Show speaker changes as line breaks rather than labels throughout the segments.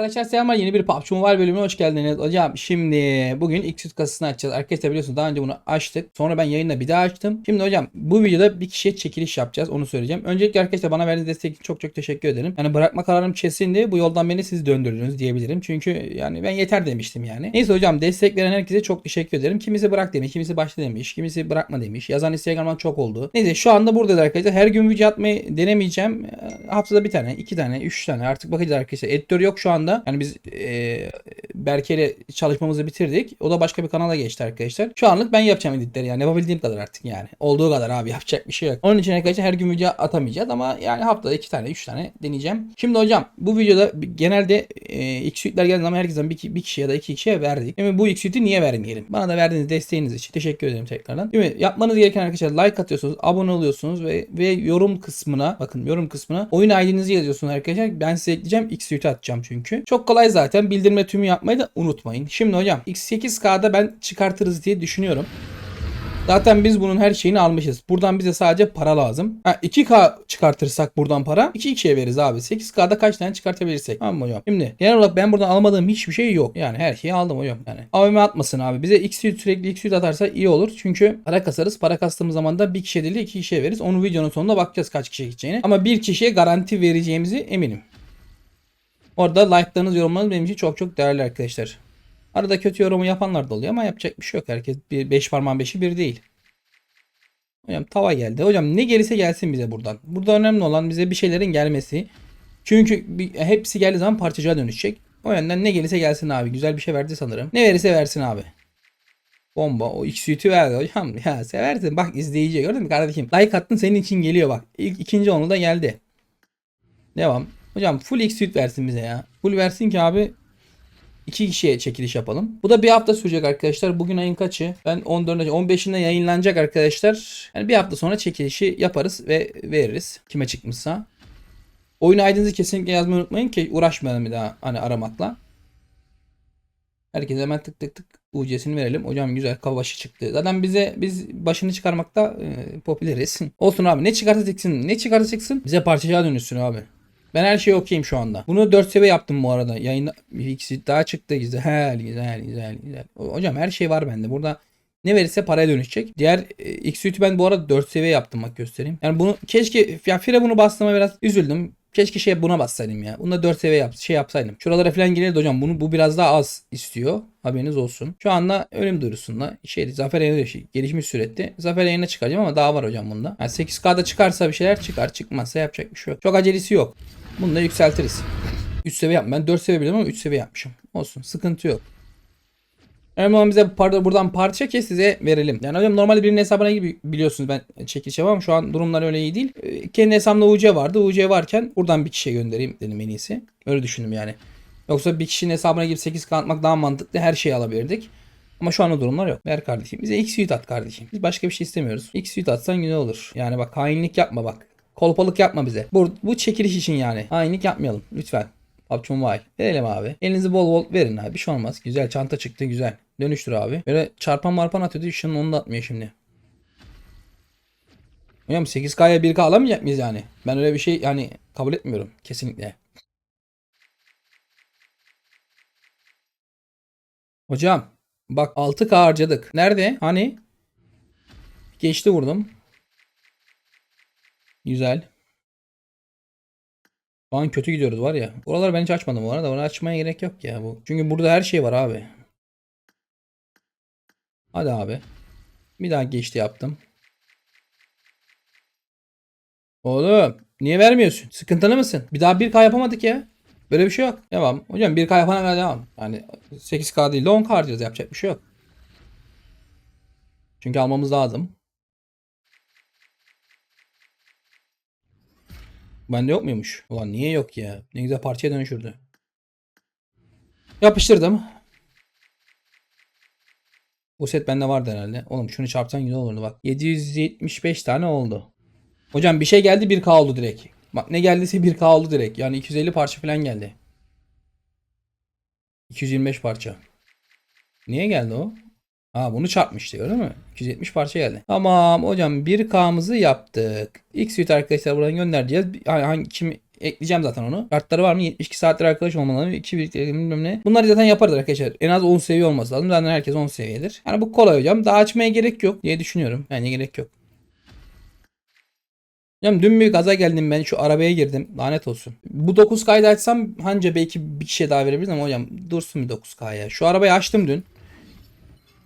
Arkadaşlar selamlar yeni bir PUBG Mobile bölümüne hoş geldiniz. Hocam şimdi bugün X kasasını açacağız. Arkadaşlar biliyorsunuz daha önce bunu açtık. Sonra ben yayında bir daha açtım. Şimdi hocam bu videoda bir kişiye çekiliş yapacağız. Onu söyleyeceğim. Öncelikle arkadaşlar bana verdiğiniz destek için çok çok teşekkür ederim. Yani bırakma kararım kesindi. Bu yoldan beni siz döndürdünüz diyebilirim. Çünkü yani ben yeter demiştim yani. Neyse hocam destek veren herkese çok teşekkür ederim. Kimisi bırak demiş, kimisi başla demiş, kimisi bırakma demiş. Yazan Instagram'dan çok oldu. Neyse şu anda burada arkadaşlar. Her gün video atmayı denemeyeceğim. Haftada bir tane, iki tane, üç tane artık bakacağız arkadaşlar. Editör yok şu anda. Yani biz e, Berke ile çalışmamızı bitirdik. O da başka bir kanala geçti arkadaşlar. Şu anlık ben yapacağım editleri yani. Yapabildiğim kadar artık yani. Olduğu kadar abi yapacak bir şey yok. Onun için arkadaşlar her gün video atamayacağız ama yani haftada iki tane, üç tane deneyeceğim. Şimdi hocam bu videoda genelde e, X suite'ler geldiği zaman herkesten bir, bir kişi ya da iki kişiye verdik. Şimdi bu X suite'i niye vermeyelim? Bana da verdiğiniz desteğiniz için teşekkür ederim tekrardan. Değil mi? Yapmanız gereken arkadaşlar like atıyorsunuz, abone oluyorsunuz ve ve yorum kısmına bakın yorum kısmına oyun ID'nizi yazıyorsunuz arkadaşlar. Ben size ekleyeceğim. X suite'i atacağım çünkü. Çok kolay zaten. Bildirme tümü yapmayı da unutmayın. Şimdi hocam X8K'da ben çıkartırız diye düşünüyorum. Zaten biz bunun her şeyini almışız. Buradan bize sadece para lazım. Ha, 2K çıkartırsak buradan para 2 2'ye veririz abi. 8K'da kaç tane çıkartabilirsek. Tamam hocam? Şimdi genel olarak ben buradan almadığım hiçbir şey yok. Yani her şeyi aldım hocam. Yani AVM atmasın abi. Bize X sürekli X atarsa iyi olur. Çünkü para kasarız. Para kastığımız zaman da bir kişiye değil de iki kişiye veririz. Onu videonun sonunda bakacağız kaç kişiye gideceğini. Ama bir kişiye garanti vereceğimizi eminim. Orada like'larınız yorumlarınız benim için çok çok değerli arkadaşlar. Arada kötü yorumu yapanlar da oluyor ama yapacak bir şey yok. Herkes bir beş parmağın beşi bir değil. Hocam tava geldi. Hocam ne gelirse gelsin bize buradan. Burada önemli olan bize bir şeylerin gelmesi. Çünkü hepsi geldiği zaman parçacığa dönüşecek. O yönden ne gelirse gelsin abi. Güzel bir şey verdi sanırım. Ne verirse versin abi. Bomba. O X suite'i verdi hocam. Ya seversin. Bak izleyici gördün mü kardeşim? Like attın senin için geliyor bak. İlk ikinci onu da geldi. Devam. Hocam full X suite versin bize ya. Full versin ki abi iki kişiye çekiliş yapalım. Bu da bir hafta sürecek arkadaşlar. Bugün ayın kaçı? Ben 14. 15'inde yayınlanacak arkadaşlar. Yani bir hafta sonra çekilişi yaparız ve veririz. Kime çıkmışsa. Oyun ID'nizi kesinlikle yazmayı unutmayın ki uğraşmayalım bir daha hani aramakla. Herkese hemen tık tık tık UC'sini verelim. Hocam güzel başı çıktı. Zaten bize biz başını çıkarmakta e, popüleriz. Olsun abi ne çıkarsa çıksın. Ne çıkarsa çıksın bize parçacığa dönüşsün abi. Ben her şeyi okuyayım şu anda. Bunu 4 seviye yaptım bu arada. Yayında ikisi daha çıktı. Güzel güzel güzel güzel. Hocam her şey var bende. Burada ne verirse paraya dönüşecek. Diğer e, X suite'i ben bu arada 4 seviye yaptım bak göstereyim. Yani bunu keşke ya Fire bunu bastığıma biraz üzüldüm. Keşke şey buna bassaydım ya. Bunu da 4 seviye yap, şey yapsaydım. Şuralara falan gelirdi hocam. Bunu bu biraz daha az istiyor. Haberiniz olsun. Şu anda ölüm duyurusunda şey Zafer yayını şey, gelişmiş surette. Zafer yayına çıkaracağım ama daha var hocam bunda. Yani 8K'da çıkarsa bir şeyler çıkar. Çıkmazsa yapacak bir şey yok. Çok acelesi yok. Bunu da yükseltiriz. 3 seviye yaptım. Ben 4 seviye biliyorum ama 3 seviye yapmışım. Olsun. Sıkıntı yok. Önemli olan bize par buradan parça kes size verelim. Yani hocam normalde birinin hesabına gibi biliyorsunuz ben çekiliş yapamam ama şu an durumlar öyle iyi değil. Ee, Kendi hesabımda UC vardı. UC varken buradan bir kişiye göndereyim dedim en iyisi. Öyle düşündüm yani. Yoksa bir kişinin hesabına girip 8 atmak daha mantıklı. Her şeyi alabilirdik. Ama şu an o durumlar yok. Ver kardeşim. Bize X suite at kardeşim. Biz başka bir şey istemiyoruz. X suite atsan güzel olur. Yani bak hainlik yapma bak. Kolpalık yapma bize. Bu, bu çekiliş için yani. Hainlik yapmayalım. Lütfen. PUBG Mobile. Verelim abi. Elinizi bol bol verin abi. Bir şey olmaz. Güzel çanta çıktı güzel. Dönüştür abi. Böyle çarpan marpan atıyordu. Şunun onu da atmıyor şimdi. Hocam 8K'ya 1K alamayacak mıyız yani? Ben öyle bir şey yani kabul etmiyorum. Kesinlikle. Hocam bak 6K harcadık. Nerede? Hani? Geçti vurdum. Güzel. Şu an kötü gidiyoruz var ya. Buraları ben hiç açmadım bu arada. Onu açmaya gerek yok ya bu. Çünkü burada her şey var abi. Hadi abi. Bir daha geçti yaptım. Oğlum niye vermiyorsun? Sıkıntılı mısın? Bir daha 1K yapamadık ya. Böyle bir şey yok. Devam. Hocam 1K yapana kadar devam. Yani 8K değil de 10K harcayacağız. Yapacak bir şey yok. Çünkü almamız lazım. Bende yok muymuş? Ulan niye yok ya? Ne güzel parçaya dönüşürdü. Yapıştırdım. Bu set bende vardı herhalde. Oğlum şunu çarpsan güzel olurdu bak. 775 tane oldu. Hocam bir şey geldi 1K oldu direkt. Bak ne geldiyse 1K oldu direkt. Yani 250 parça falan geldi. 225 parça. Niye geldi o? Aa bunu çarpmıştı gördün mü? 270 parça geldi. Tamam hocam 1K'mızı yaptık. X suite arkadaşlar buradan göndereceğiz. Yani hangi, kim ekleyeceğim zaten onu. Kartları var mı? 72 saattir arkadaş olmaları. 2 birlikte bilmem ne. Bunları zaten yaparız arkadaşlar. En az 10 seviye olması lazım. Zaten herkes 10 seviyedir. Yani bu kolay hocam. Daha açmaya gerek yok diye düşünüyorum. Yani gerek yok. Hocam dün bir gaza geldim ben şu arabaya girdim. Lanet olsun. Bu 9K'yı da açsam hanca belki bir kişiye daha verebilirim ama hocam dursun bir 9K ya. Şu arabayı açtım dün.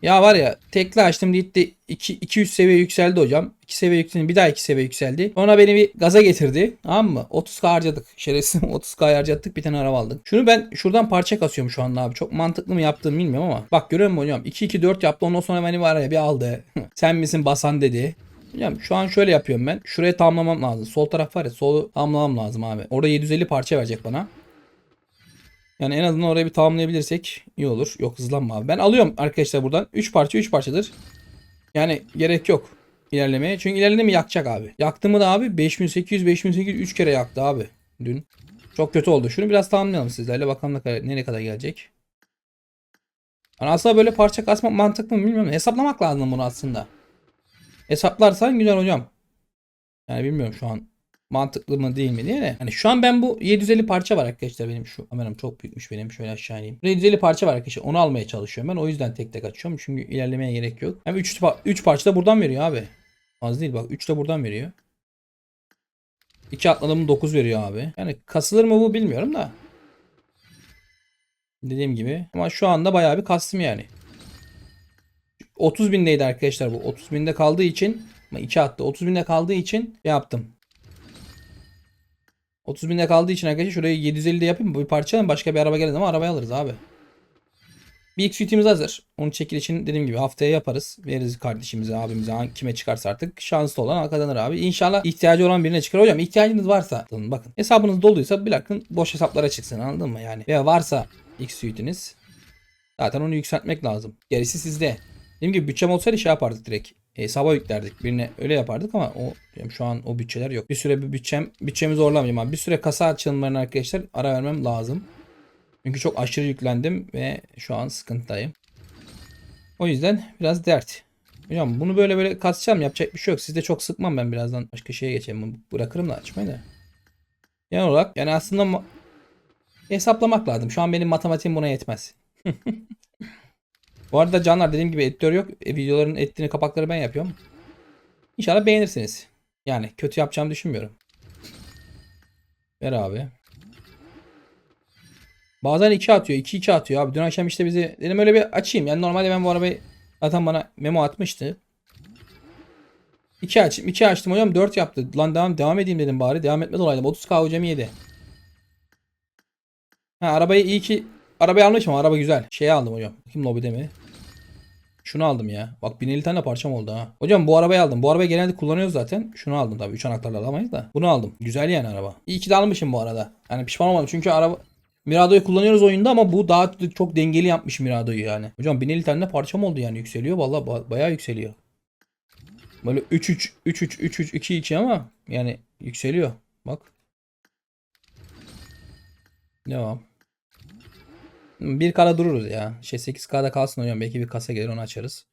Ya var ya tekli açtım gitti 2 200 seviye yükseldi hocam. 2 seviye yükseldi bir daha 2 seviye yükseldi. Sonra beni bir gaza getirdi. Tamam mı? 30k harcadık. Şerefsiz 30k harcattık bir tane araba aldık. Şunu ben şuradan parça kasıyorum şu anda abi. Çok mantıklı mı yaptığımı bilmiyorum ama. Bak görüyor musun hocam? 2 2 4 yaptı ondan sonra beni var ya bir aldı. Sen misin basan dedi. Hocam şu an şöyle yapıyorum ben. Şuraya tamamlamam lazım. Sol taraf var ya solu tamamlamam lazım abi. Orada 750 parça verecek bana. Yani en azından orayı bir tamamlayabilirsek iyi olur. Yok hızlanma abi. Ben alıyorum arkadaşlar buradan. 3 parça 3 parçadır. Yani gerek yok ilerlemeye. Çünkü ilerleme yakacak abi. Yaktı mı da abi 5800 5800 3 kere yaktı abi dün. Çok kötü oldu. Şunu biraz tamamlayalım sizlerle. Bakalım ne kadar, nereye kadar gelecek. Yani aslında böyle parça kasmak mantıklı mı bilmiyorum. Hesaplamak lazım bunu aslında. Hesaplarsan güzel hocam. Yani bilmiyorum şu an mantıklı mı değil mi diye de. Hani şu an ben bu 750 parça var arkadaşlar benim şu kameram çok büyükmüş benim şöyle aşağı ineyim. 750 parça var arkadaşlar onu almaya çalışıyorum ben o yüzden tek tek açıyorum çünkü ilerlemeye gerek yok. Hem 3 3 parça da buradan veriyor abi. Az değil bak 3 de buradan veriyor. 2 atladım 9 veriyor abi. Yani kasılır mı bu bilmiyorum da. Dediğim gibi ama şu anda bayağı bir kastım yani. 30 bindeydi arkadaşlar bu. 30 binde kaldığı için 2 attı. 30 binde kaldığı için şey yaptım. 30 binde kaldığı için arkadaşlar şurayı 750'de yapayım. Bir parça alayım. Başka bir araba gelir ama arabayı alırız abi. Bir XUT'imiz hazır. Onu çekilişini dediğim gibi haftaya yaparız. Veririz kardeşimize, abimize, kime çıkarsa artık. Şanslı olan kazanır abi. İnşallah ihtiyacı olan birine çıkar. Hocam ihtiyacınız varsa bakın hesabınız doluysa bırakın boş hesaplara çıksın anladın mı yani. Veya varsa XUT'iniz zaten onu yükseltmek lazım. Gerisi sizde. Dediğim gibi bütçem olsaydı şey yapardık direkt. Hesaba yüklerdik. Birine öyle yapardık ama o şu an o bütçeler yok. Bir süre bir bütçem bütçemi zorlamayayım abi. Bir süre kasa açılımlarına arkadaşlar ara vermem lazım. Çünkü çok aşırı yüklendim ve şu an sıkıntıdayım. O yüzden biraz dert. Hocam bunu böyle böyle kasacağım yapacak bir şey yok. Sizde çok sıkmam ben birazdan başka şeye geçeyim. Bırakırım da açmayı da. Genel olarak yani aslında ma- hesaplamak lazım. Şu an benim matematiğim buna yetmez. Bu arada canlar dediğim gibi editör yok. E, videoların ettiğini kapakları ben yapıyorum. İnşallah beğenirsiniz. Yani kötü yapacağımı düşünmüyorum. Ver abi. Bazen 2 atıyor. 2 2 atıyor abi. Dün akşam işte bizi dedim öyle bir açayım. Yani normalde ben bu arabayı zaten bana memo atmıştı. 2 açayım. 2 açtım hocam 4 yaptı. Lan devam devam edeyim dedim bari. Devam etmez olaydım. 30k hocam yedi. Ha arabayı iyi ki arabayı almışım araba güzel. Şey aldım hocam. Kim lobide mi? Şunu aldım ya. Bak 1050 tane parçam oldu ha. Hocam bu arabayı aldım. Bu arabayı genelde kullanıyoruz zaten. Şunu aldım tabii. 3 anahtarla alamayız da. Bunu aldım. Güzel yani araba. İyi ki de almışım bu arada. Yani pişman olmadım. Çünkü araba Mirado'yu kullanıyoruz oyunda ama bu daha çok dengeli yapmış Mirado'yu yani. Hocam 1050 tane parçam oldu yani yükseliyor. Vallahi ba- bayağı yükseliyor. Böyle 3-3 3-3 3-3 2-2 ama yani yükseliyor. Bak. Devam. Bir kala dururuz ya. Şey 8K'da kalsın hocam. Belki bir kasa gelir onu açarız.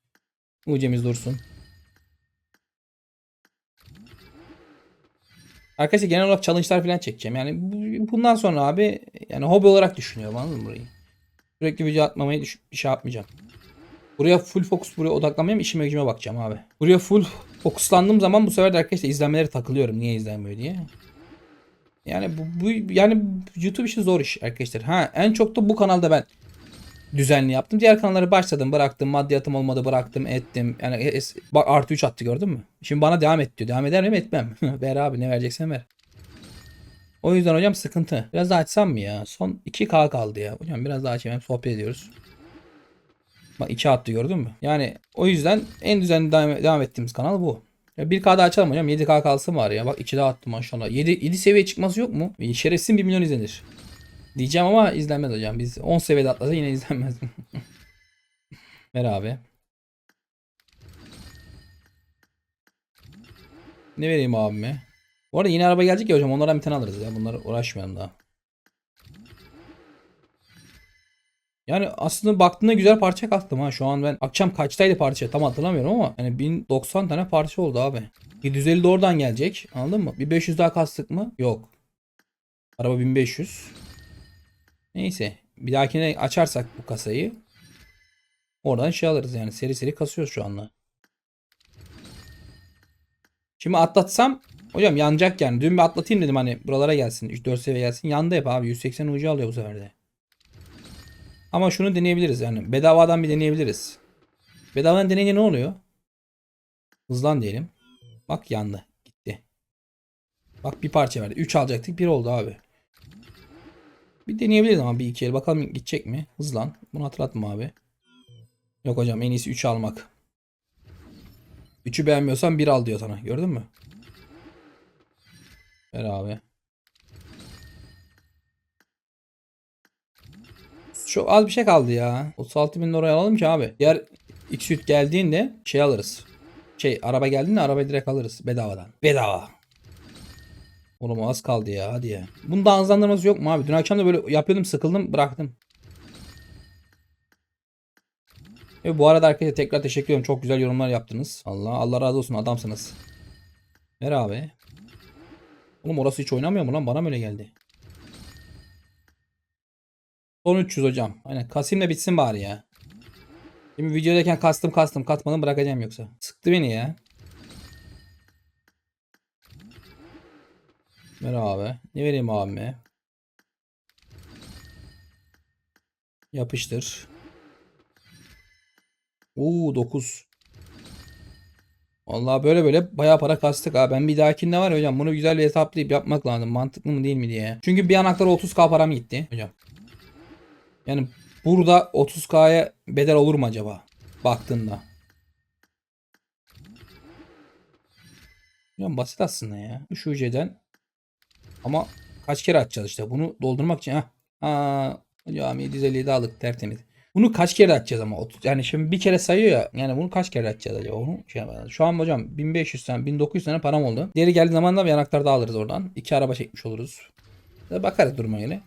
UC'miz dursun. Arkadaşlar genel olarak challenge'lar falan çekeceğim. Yani bu- bundan sonra abi yani hobi olarak düşünüyorum anladın mı burayı? Sürekli video atmamayı düş- şey yapmayacağım. Buraya full fokus buraya odaklanmayayım işime gücüme bakacağım abi. Buraya full fokuslandığım zaman bu sefer de arkadaşlar izlenmelere takılıyorum. Niye izlenmiyor diye. Yani bu, bu yani YouTube işi zor iş arkadaşlar. Ha en çok da bu kanalda ben düzenli yaptım. Diğer kanalları başladım, bıraktım. Maddiyatım olmadı, bıraktım, ettim. Yani es- bak artı 3 attı gördün mü? Şimdi bana devam et diyor. Devam eder miyim? Etmem. ver abi ne vereceksen ver. O yüzden hocam sıkıntı. Biraz daha açsam mı ya? Son 2K kaldı ya. Hocam biraz daha açayım. Sohbet ediyoruz. Bak 2 attı gördün mü? Yani o yüzden en düzenli devam, devam ettiğimiz kanal bu. Ya 1K daha açalım hocam. 7K kalsın var ya. Bak 2 daha attım maşallah. 7, 7 seviye çıkması yok mu? Şerefsin 1 milyon izlenir. Diyeceğim ama izlenmez hocam. Biz 10 seviyede atlasa yine izlenmez. Ver abi. Ne vereyim abime? Bu arada yeni araba gelecek ya hocam. Onlardan bir tane alırız ya. Bunları uğraşmayalım daha. Yani aslında baktığında güzel parça kattım ha. Şu an ben akşam kaçtaydı parça tam hatırlamıyorum ama yani 1090 tane parça oldu abi. 750 de oradan gelecek. Anladın mı? Bir 500 daha kastık mı? Yok. Araba 1500. Neyse. Bir dahakine açarsak bu kasayı oradan şey alırız yani. Seri seri kasıyoruz şu anda. Şimdi atlatsam hocam yanacak yani. Dün bir atlatayım dedim hani buralara gelsin. 3-4 seviye gelsin. Yandı hep abi. 180 ucu alıyor bu sefer de. Ama şunu deneyebiliriz yani. Bedavadan bir deneyebiliriz. Bedavadan deneyince ne oluyor? Hızlan diyelim. Bak yandı. Gitti. Bak bir parça verdi. 3 alacaktık. 1 oldu abi. Bir deneyebiliriz ama bir iki el. Bakalım gidecek mi? Hızlan. Bunu hatırlatma abi. Yok hocam en iyisi 3 almak. 3'ü beğenmiyorsan 1 al diyor sana. Gördün mü? Ver abi. Çok az bir şey kaldı ya. 36 bin liraya alalım ki abi. Diğer X-Suit geldiğinde şey alırız. Şey araba geldiğinde arabayı direkt alırız. Bedavadan. Bedava. Oğlum az kaldı ya hadi ya. Bunun daha hızlandırması yok mu abi? Dün akşam da böyle yapıyordum sıkıldım bıraktım. Ve bu arada arkadaşlar tekrar teşekkür ediyorum. Çok güzel yorumlar yaptınız. Allah Allah razı olsun adamsınız. Ver abi. Oğlum orası hiç oynamıyor mu lan? Bana mı öyle geldi? Son 300 hocam. Aynen kasayım da bitsin bari ya. Şimdi videodayken kastım kastım katmadım bırakacağım yoksa. Sıktı beni ya. Ver abi. Ne vereyim abime? Yapıştır. Oo 9. Vallahi böyle böyle bayağı para kastık ha. Ben bir dahakinde var ya hocam bunu güzel bir hesaplayıp yapmak lazım. Mantıklı mı değil mi diye. Çünkü bir anahtar 30k param gitti hocam. Yani burada 30k'ya bedel olur mu acaba? Baktığında. Hocam basit aslında ya. Şu ücreden. Ama kaç kere açacağız işte. Bunu doldurmak için. Ha. Ha. Hocam 757 aldık tertemiz. Bunu kaç kere açacağız ama? Yani şimdi bir kere sayıyor ya. Yani bunu kaç kere açacağız acaba? Onu şey. Şu an hocam 1500 tane 1900 tane param oldu. Diğeri geldiği zaman da bir anahtar daha alırız oradan. İki araba çekmiş oluruz. Bakarız duruma göre.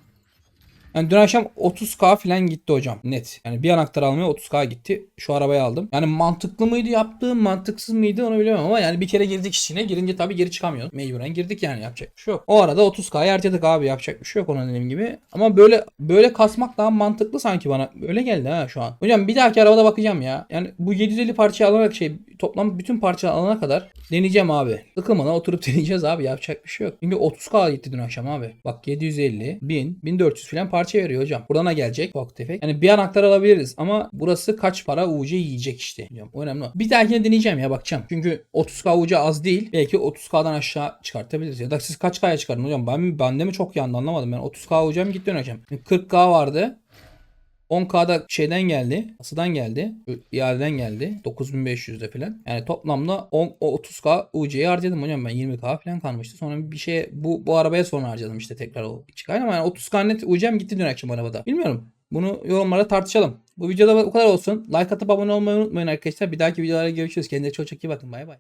Yani dün akşam 30k falan gitti hocam. Net. Yani bir anahtar almaya 30k gitti. Şu arabayı aldım. Yani mantıklı mıydı yaptığım mantıksız mıydı onu bilemem ama yani bir kere girdik içine. Girince tabii geri çıkamıyoruz. Mecburen girdik yani yapacak bir şey yok. O arada 30k'yı harcadık abi yapacak bir şey yok onun dediğim gibi. Ama böyle böyle kasmak daha mantıklı sanki bana. Öyle geldi ha şu an. Hocam bir dahaki arabada bakacağım ya. Yani bu 750 parça alarak şey toplam bütün parça alana kadar deneyeceğim abi. Sıkılmadan oturup deneyeceğiz abi yapacak bir şey yok. Çünkü 30k gitti dün akşam abi. Bak 750, 1000, 1400 falan parça veriyor hocam. Buradan gelecek ufak tefek. Yani bir anahtar alabiliriz ama burası kaç para UC yiyecek işte. Hocam, önemli. Bir dahakine deneyeceğim ya bakacağım. Çünkü 30k UC az değil. Belki 30k'dan aşağı çıkartabiliriz. Ya da siz kaç k'ya çıkardın hocam? Ben bende mi çok yandı anlamadım. Ben 30k UC'm gitti akşam. 40k vardı. 10K'da şeyden geldi. Asıdan geldi. İadeden geldi. 9500'de falan. Yani toplamda 10, o 30K UC'yi harcadım hocam ben 20K falan kalmıştı. Sonra bir şey bu bu arabaya sonra harcadım işte tekrar o 2K ama yani 30K net UC'm gitti dün akşam arabada. Bilmiyorum. Bunu yorumlara tartışalım. Bu videoda bu kadar olsun. Like atıp abone olmayı unutmayın arkadaşlar. Bir dahaki videolarda görüşürüz. Kendinize çok çok iyi bakın. Bay bay.